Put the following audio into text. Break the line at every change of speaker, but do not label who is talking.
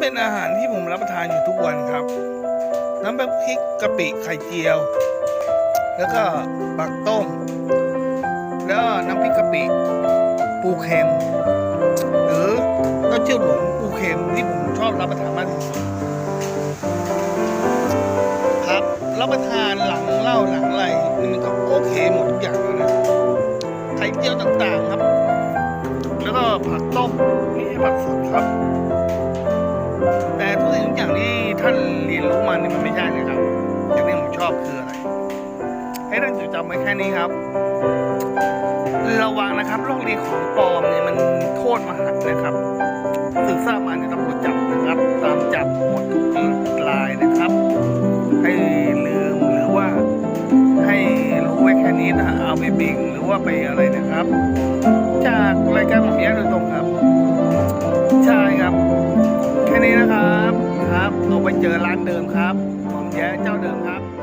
เป็นอาหารที่ผมรับประทานอยู่ทุกวันครับ น้ำพริกกะปิไข่เจียว แล้วก็บักต้ม แล้วน้ำพริกกะปิปูเค็ม หรือเต้าเจี้ยวหลงปูเค็มที่ผมชอบรับประทานมากที่สุดครับรับประทานหลังเหล้าหลังอะไรมันก็โอเคหมดทุกอย่างแล้วนะไข่เจียวต่างๆครับ แล้วก็ผักต้มนี่ผักสดครับ อย่างที่ท่านเรียนรู้มานี่มันไม่ใช่เลยครับอย่างที่ผมชอบคืออะไร ให้ท่านจดจำไว้แค่นี้ครับ ระวังนะครับโรคดีของปลอมเนี่ยมันโทษมหันนะครับศึกทราบมาในยตำรวจจับนะครับ ตามจับหมดทุกรายนะครับ ให้ลืมหรือว่าให้รู้ไว้แค่นี้นะเอาไปบิงหรือว่าไปอะไรนะครับ จากรายการของแย้โดยตรงครับ ไปเจอร้านเดิมครับของแย้เจ้าเดิมครับ